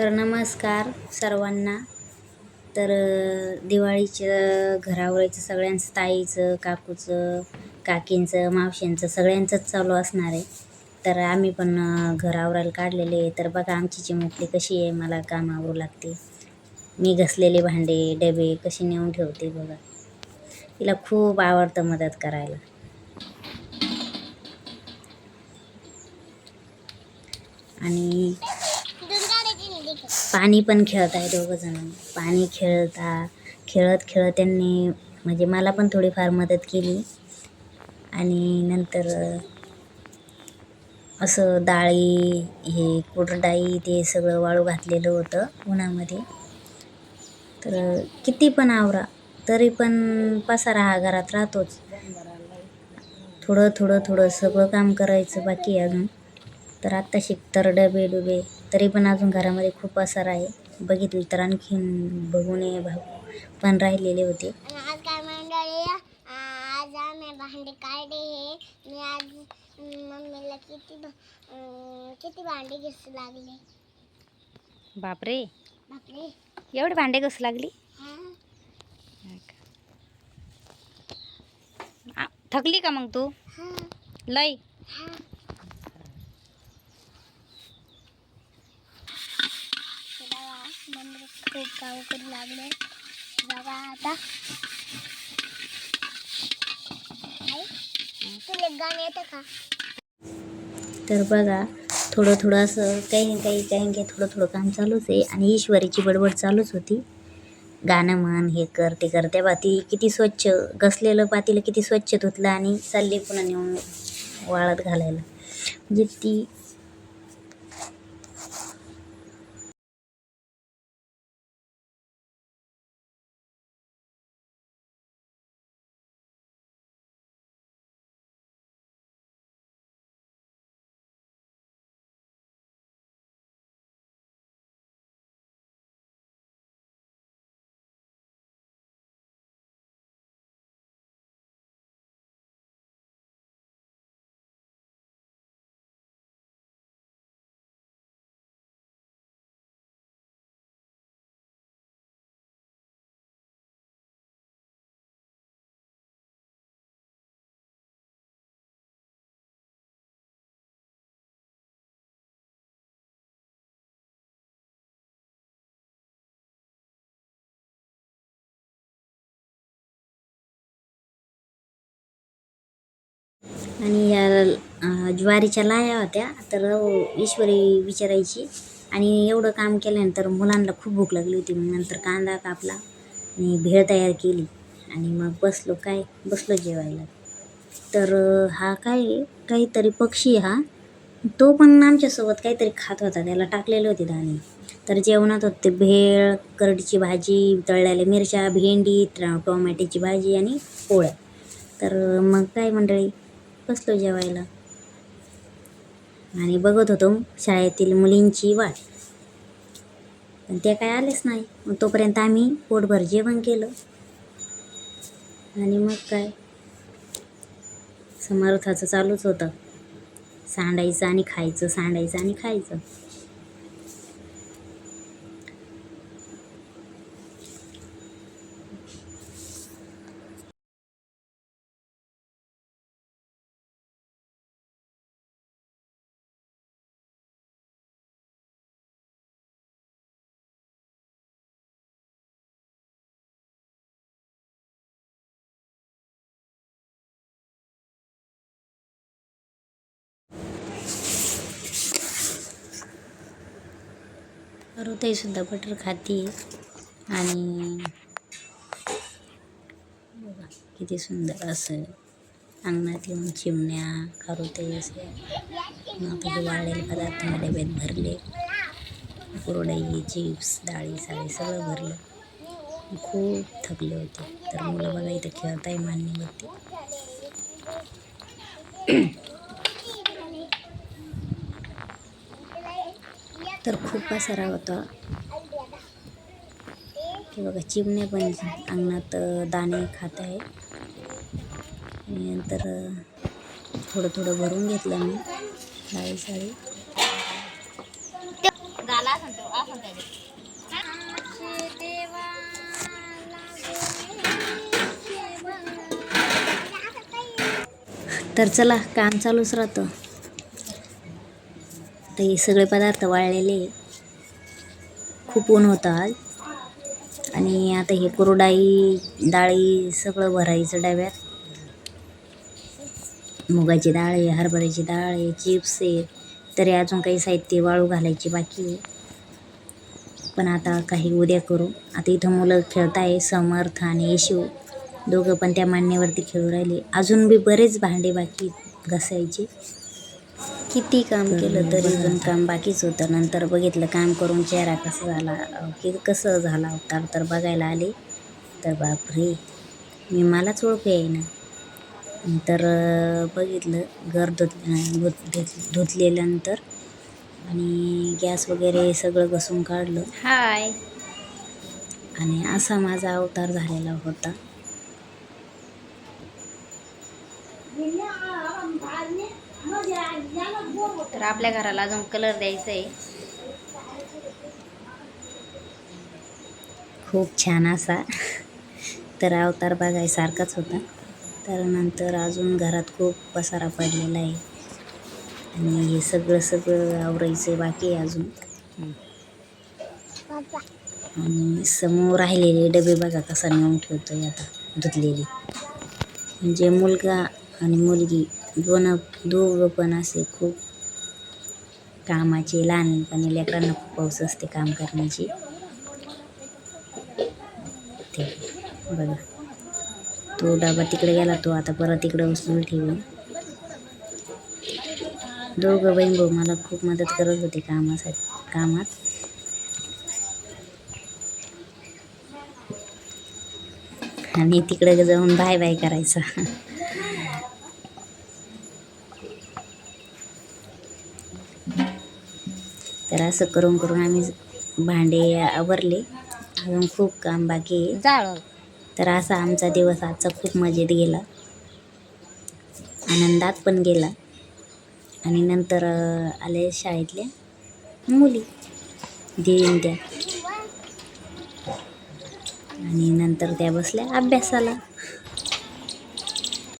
तर नमस्कार सर्वांना. तर दिवाळीचं घरावरचं सगळ्यांचं ताईचं काकूचं काकींचं मावशींचं सगळ्यांचंच चालू असणार आहे. तर आम्ही पण अ, घर आवरायला काढलेले आहे. तर बघा आमची चिमुकली कशी आहे मला काम आवरू लागते. मी घसलेले भांडे डबे कशी नेऊन ठेवते बघा. तिला खूप आवडतं मदत करायला. आणि पाणी पण खेळत आहे दोघंजण पाणी खेळता खेळत खेळत त्यांनी म्हणजे मला पण थोडीफार मदत केली. आणि नंतर असं डाळी हे कुरडाई ते सगळं वाळू घातलेलं होतं उन्हामध्ये. तर किती पण आवरा तरी पण पसारा हा घरात राहतोच. थोडं थोडं थोडं सगळं काम करायचं बाकी अजून. तर आत्ता शिकतर डबे डुबे तरी पण अजून घरामध्ये खूप पसारा आहे बघितलं तर आणखीन बघू नये भाऊ. पण राहिलेले होते. काय मंडळी आज आम्ही भांडे काढले हे मी आज अं, मम्मीला किती भ- अं, किती भांडे लागले? बापरे. बापरे. एवढे भांडे कसं लागली? हा. थकली का मग तू? हा. मला खूप काम लागले बघा आता तुला गाणं येतं का तर बघा थोडं थोडं असं काही ना काही काही ना काही थोडं थोडं काम चालूच आहे आणि ईश्वरीची बडबड चालूच होती. गाणं म्हण हे कर ते कर. त्या ती किती स्वच्छ घसलेलं पातीला किती स्वच्छ धुतलं आणि चालली पुन्हा नेऊन वाळत घालायला. म्हणजे ती आणि या ज्वारीच्या लाया होत्या. तर ईश्वरी विचारायची. आणि एवढं काम केल्यानंतर मुलांना खूप भूक लागली होती. मग नंतर कांदा कापला आणि भेळ तयार केली. आणि मग बसलो काय बसलो जेवायला. तर हा काय काहीतरी पक्षी हा तो पण आमच्यासोबत काहीतरी खात होता. त्याला टाकलेले होते दाणे. तर जेवणात होते भेळ करडीची भाजी तळलेल्या मिरच्या भेंडी ट- टोमॅटोची भाजी आणि पोळ्या. तर मग काय मंडळी? बसलो जेवायला. आणि बघत होतो शाळेतील मुलींची वाट. पण त्या काय आलेच नाही. मग तोपर्यंत आम्ही पोटभर जेवण केलं. आणि मग काय? समर्थाचं चालूच होतं. सांडायचं आणि खायचं सांडायचं आणि खायचं. सुद्धा बटर खाती. आणि बघा किती सुंदर असं अंगणात येऊन चिमण्या खारुताई असे आता हे वाळलेले पदार्थ माझ्या डब्यात भरले. कुरडई चिप्स डाळी साळी सगळं भरलं. खूप थकले होते. तर मुलं बघा इथं खेळताय होते. तर खूप पसारा होता. हे बघा चिमणे पण अंगणात दाणे खात आहे. नंतर थोडं थोडं भरून घेतलं मी डाळी साळी तर चला काम चालूच राहतं. तर हे सगळे पदार्थ वाळलेले खूप ऊन होतं आज. आणि आता हे कुरडाई डाळी सगळं भरायचं डब्यात. मुगाची डाळ आहे हरभऱ्याची डाळ आहे चिप्स आहे. तरी अजून काही साहित्य वाळू घालायची बाकी आहे. पण आता काही उद्या करू. आता इथं मुलं खेळत आहे समर्थ आणि येशू. दोघं पण त्या मांडणीवरती खेळू राहिले. अजून बी बरेच भांडे बाकी घसायचे घासायचे. किती काम केलं तरी पण काम बाकीच होतं. नंतर बघितलं काम करून चेहरा कसा झाला की कसं झाला अवतार तर बघायला आले. तर बापरे मी मलाच ओळखू येईना. नंतर बघितलं घर धुत धुत धुत- धुतलेल्यानंतर आणि गॅस वगैरे सगळं घसून काढलं. हाय. आणि असा माझा अवतार झालेला होता. तर आपल्या घराला अजून कलर द्यायचा आहे खूप छान असा. तर अवतार बघायसारखाच होता. तर नंतर अजून घरात खूप पसारा पडलेला आहे. आणि हे सगळं सगळं आवरायचं बाकी आहे अजून. आणि समोर राहिलेले डबे बघा कसा नेऊन ठेवतोय आता धुतलेले. म्हणजे मुलगा आणि मुलगी दोन दोघं पण असे खूप कामाची लहानपणी लेकरांना खूप पाऊस असते काम करण्याची. ते बघा. तो डबा तिकडे गेला तो आता परत इकडे उचलून ठेवून. दोघं बहीण भाऊ मला खूप मदत करत होते कामासाठी कामात. आणि तिकडे जाऊन बाय बाय करायचा. तर असं करून करून आम्ही भांडे आवरले. अजून खूप काम बाकी आहे. जाळ. तर असा आमचा दिवस आजचा खूप मजेत गेला. आनंदात पण गेला. आणि नंतर आले शाळेतल्या मुली. देईन त्या आणि नंतर त्या बसल्या. अभ्यासाला.